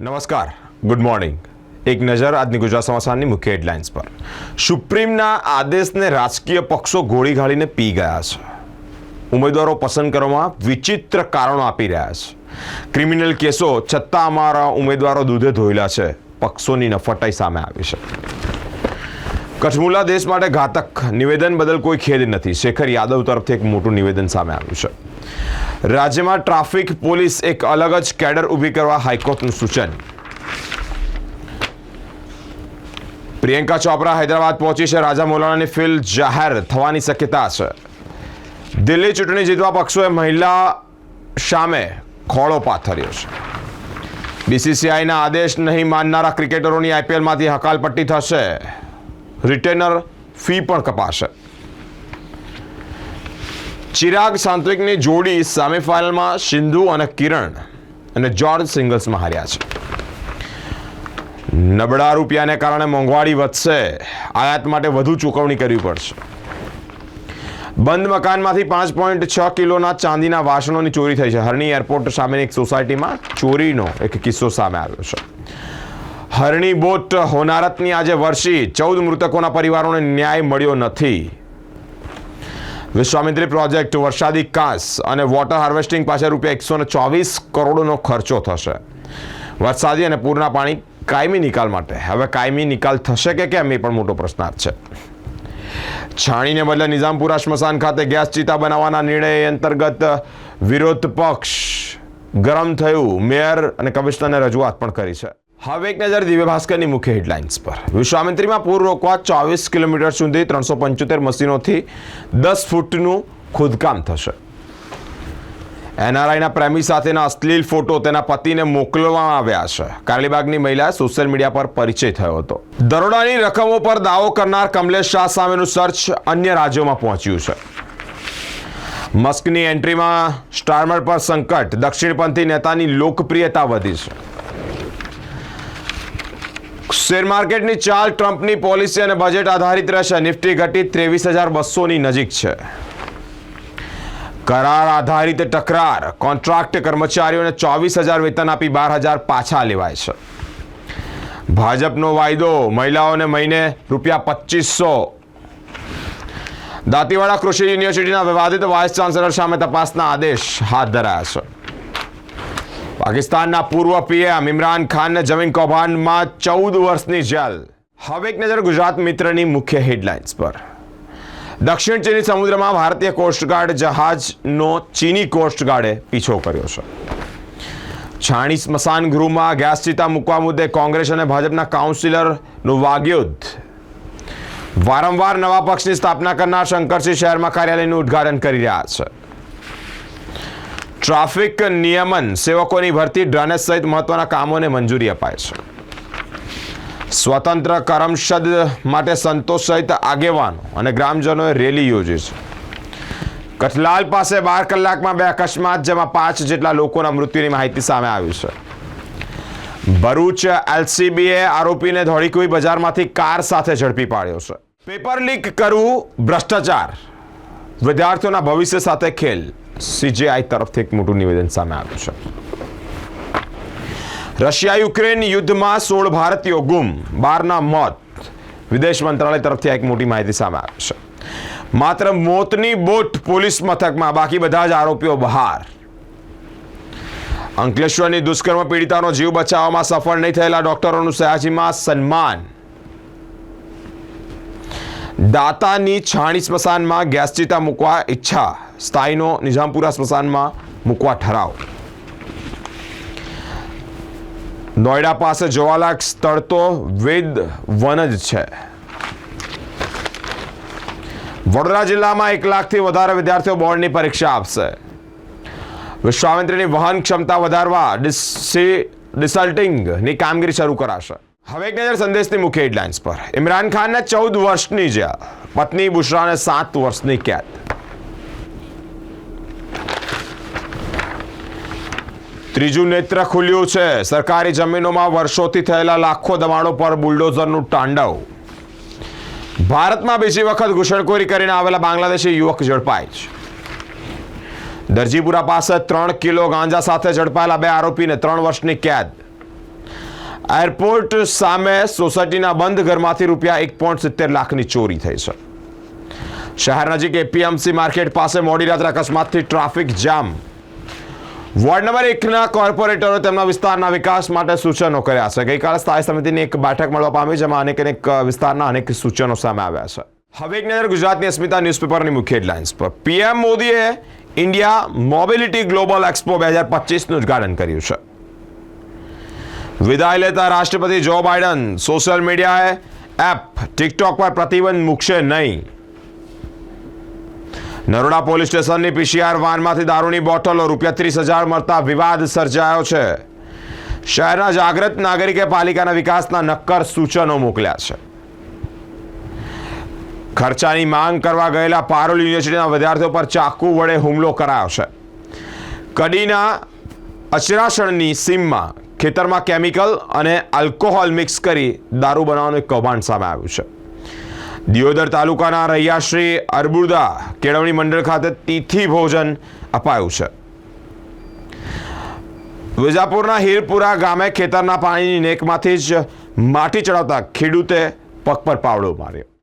નમસ્કાર. Good morning એક નજર આજની ગુજરાત સમાચારની મુખ્ય હેડલાઇન્સ પર. સુપ્રીમના આદેશને રાજકીય પક્ષો ગોળી ગાળીને પી ગયા છે. ઉમેદવારો પસંદ કરવામાં વિચિત્ર કારણો આપી રહ્યા છે. ક્રિમિનલ કેસો છતાં અમારા ઉમેદવારો દૂધે ધોયેલા છે. પક્ષોની નફટાઈ સામે આવી છે. કચ્છમુલા દેશ માટે ઘાતક. નિવેદન બદલ કોઈ ખેદ નથી. શેખર યાદવ તરફથી એક મોટું નિવેદન સામે આવ્યું છે. રાજ્યમાં ટ્રાફિક પોલીસ એક અલગ જ કેડર ઊભી કરવા હાઈકોર્ટનું સૂચન. પ્રિયંકા ચોપરા હૈદરાબાદ પહોંચી છે. રાજા મૌલાનાની ફિલ જાહેર થવાની શક્યતા છે. દિલ્હી ચૂંટણી જીતવા પક્ષોએ મહિલા સામે ખોળો પાથર્યો છે. બીસીસીઆઈના આદેશ નહીં માનનારા ક્રિકેટરોની આઈપીએલમાંથી હકાલપટ્ટી થશે. રિટેનર ફી પણ કપાશે. ચિરાગ સાંત્વિકની જોડી સેમિફાઇનલમાં સિંધુ અને કિરણ અને જોર્જ સિંગલ્સમાં હાર્યા છે. નબળા રૂપિયાને કારણે મોંઘવારી વધશે. આયાત માટે વધુ ચૂકવણી કરવી પડશે. બંધ મકાનમાંથી પાંચ પોઈન્ટ છ કિલોના ચાંદીના વાસણોની ચોરી થઈ છે. હરણી એરપોર્ટ સામેની એક સોસાયટીમાં ચોરીનો એક કિસ્સો સામે આવ્યો છે. હરણી બોટ હોનારતની આજે વર્ષી ચૌદ મૃતકોના પરિવારોને ન્યાય મળ્યો નથી. વિશ્વામિત્રી પ્રોજેક્ટ વરસાદી કાંસ અને વોટર હાર્વેસ્ટિંગ પાસે રૂપિયા એકસો ને ચોવીસ કરોડનો ખર્ચો થશે. વરસાદી અને પૂરના પાણી કાયમી નિકાલ માટે. હવે કાયમી નિકાલ થશે કે કેમ એ પણ મોટો પ્રશ્નાર્થ છે. છાણીને બદલે નિઝામપુરા સ્મશાન ખાતે ગેસ ચિતા બનાવવાના નિર્ણય અંતર્ગત વિરોધ પક્ષ ગરમ થયું. મેયર અને કમિશનરને રજૂઆત પણ કરી છે. હવે એક નજર દિવ્ય ભાસ્કરની મુખ્ય હેડલાઇન્સ પર. વિશ્વામિત્રીમાં પૂર રોકવા ચોવીસ કિલોમીટર સુધી ત્રણસો પંચોતેર મશીનોથી દસ ફૂટનું ખોદકામ થશે. એનઆરઆઈના પ્રેમી સાથેના અશ્લીલ ફોટો તેના પતિને મોકલવામાં આવ્યા છે. કારલીબાગની મહિલા સોશિયલ મીડિયા પર પરિચય થયો હતો. દરોડાની રકમો પર દાવો કરનાર કમલેશ શાહ સામેનું સર્ચ અન્ય રાજ્યોમાં પહોંચ્યું છે. મસ્કની એન્ટ્રીમાં સ્ટારમર પર સંકટ. દક્ષિણપંથી નેતાની લોકપ્રિયતા વધી છે. શેર માર્કેટની ચાલ ટ્રમ્પની પોલિસી અને બજેટ આધારિત રહેશે. નિફ્ટી ઘટી ત્રેવીસ હજાર બસોની નજીક છે. કરાર આધારિત તકરાર. કોન્ટ્રાક્ટ કર્મચારીઓને ચોવીસ હજાર વેતન આપી બાર હજાર પાછા લેવાય છે. ભાજપનો વાયદો. મહિલાઓને મહિને રૂપિયા પચીસો. દાંતીવાડા કૃષિ યુનિવર્સિટીના વિવાદિત વાઇસ ચાન્સેલર સામે તપાસના આદેશ હાથ ધરાયા છે. પાકિસ્તાનના પૂર્વ પીએમ ઇમરાન ખાનને જમીન કૌભાંડમાં ચૌદ વર્ષની જેલ. હવે એક નજર ગુજરાત મિત્રની મુખ્ય હેડલાઇન્સ પર. દક્ષિણ ચીની સમુદ્રમાં ભારતીય કોસ્ટગાર્ડ જહાજનો ચીની કોસ્ટગાર્ડે પીછો કર્યો છે. છાણી સ્મશાન ગૃહમાં ગેસ ચિતા મૂકવા મુદ્દે કોંગ્રેસ અને ભાજપના કાઉન્સિલરનું વાગ્યુદ્ધ. વારંવાર નવા પક્ષની સ્થાપના કરનાર શંકરસિંહ શહેરમાં કાર્યાલયનું ઉદ્ઘાટન કરી રહ્યા છે. ટ્રાફિક નિયમન સેવકોની ભરતી ડ્રેનેજ સહિત મહત્વના કામોને મંજૂરી અપાય છે. સ્વતંત્ર કરમસદ માટે સંતોષ સહિત આગેવાનો અને ગ્રામજનોએ રેલી યોજી છે. કઠલાલ પાસે બાર કલાકમાં બે અકસ્માત, જેમાં પાંચ જેટલા લોકોના મૃત્યુની માહિતી સામે આવી છે. ભરૂચ એલસીબીએ આરોપીને ધોળીકુઈ બજારમાંથી કાર સાથે ઝડપી પાડ્યો છે. પેપર લીક કરવું ભ્રષ્ટાચાર વિદ્યાર્થીઓના ભવિષ્ય સાથે ખેલ. સીજેઆઈ તરફથી એક મોટું નિવેદન સામે આવ્યું છે. રશિયા યુક્રેન યુદ્ધમાં સોળ ભારતીયો ગુમ. બારના મોત. વિદેશ મંત્રાલય તરફથી એક મોટી માહિતી સામે આવી છે. માત્ર મોતની બોટ પોલીસ મથકમાં, બાકી બધા જ આરોપીઓ બહાર. અંકલેશ્વરની દુષ્કર્મ પીડિતાનો જીવ બચાવવામાં સફળ નહીં થયેલા ડોક્ટરોનું સયાજીમાં સન્માન. દાતાની છાણી સ્મશાનમાં ગેસ ચિતા મૂકવા ઈચ્છા. સ્થાયીનો નિઝામપુરા સ્મશાનમાં મૂકવા ઠરાવ. નોઈડા પાસે જોવાલાયક સ્થળ તો વેદ વન જ છે. વડોદરા જિલ્લામાં એક લાખથી વધારે વિદ્યાર્થીઓ બોર્ડની પરીક્ષા આપશે. વિશ્વામિત્રીની વહન ક્ષમતા વધારવા ડિસી ડિસલ્ટિંગની કામગીરી શરૂ કરાશે. હવે એક નજર સંદેશની મુખ્ય હેડલાઇન્સ પર. ઇમરાન ખાનના ચૌદ વર્ષની જેલ. પત્ની બુશરાને સાત વર્ષની કેદ. ત્રીજું નેત્ર ખુલ્યું છે. સરકારી જમીનોમાં વર્ષોથી થયેલા લાખો દબાણો પર બુલડોઝરનું તાંડવ. ભારતમાં બીજી વખત ઘૂસણખોરી કરીને આવેલા બાંગ્લાદેશી યુવક ઝડપાય છે. દરજીપુરા પાસે ત્રણ કિલો ગાંજા સાથે ઝડપાયેલા બે આરોપીને ત્રણ વર્ષની કેદ. એરપોર્ટ સામે સોસાયટીના બંધ ઘરમાંથી રૂપિયા એક પોઈન્ટ સિત્તેર લાખની ચોરી થઈ છે. શહેર નજીક એપીએમસી માર્કેટ પાસે મોડી રાત્રે અકસ્માતથી ટ્રાફિક જામ. વોર્ડ નંબર એકના કોર્પોરેટરો તેમના વિસ્તારના વિકાસ માટે સૂચનો કર્યા છે. ગઈકાલે સ્થાયી સમિતિની એક બેઠક મળવા પામી જેમાં અનેક અનેક વિસ્તારના અનેક સૂચનો સામે આવ્યા છે. હવે એક નજર ગુજરાતની અસ્મિતા ન્યૂઝપેપરની મુખ્ય હેડલાઇન્સ પર. પીએમ મોદીએ ઇન્ડિયા મોબિલિટી ગ્લોબલ એક્સપો બે હજાર પચીસનું ઉદઘાટન કર્યું છે. વિદાય લેતા રાષ્ટ્રપતિ જો બાઇડન સોશિયલ મીડિયાએ એપ ટિકટોક પર પ્રતિબંધ મૂકશે નહીં નરોડા પોલીસ સ્ટેશનની પીસીઆર વાનમાંથી દારૂની બોટલો રૂપિયા ત્રીસ હજાર મળતા વિવાદ સર્જાયો છે શહેરના જાગૃત નાગરિકે પાલિકાના વિકાસના નક્કર સૂચનો મોકલ્યા છે। ખર્ચાની માંગ કરવા ગયેલા પારોલ યુનિવર્સિટીના વિદ્યાર્થીઓ પર ચાકુ વડે હુમલો કરાયો છે। કડીના અચરાસણની સીમમાં ખેતરમાં કેમિકલ અને આલ્કોહોલ મિક્સ કરી દારૂ બનાવવાનું એક કૌભાંડ સામે આવ્યું છે. દિયોદર તાલુકાના રૈયાશ્રી અરબુદા કેળવણી મંડળ ખાતે તિથિ ભોજન અપાયું છે. વિજાપુરના હીરપુરા ગામે ખેતરના પાણીની નેકમાંથી જ માટી ચડાવતા ખેડૂતે પગ પર પાવડો માર્યો.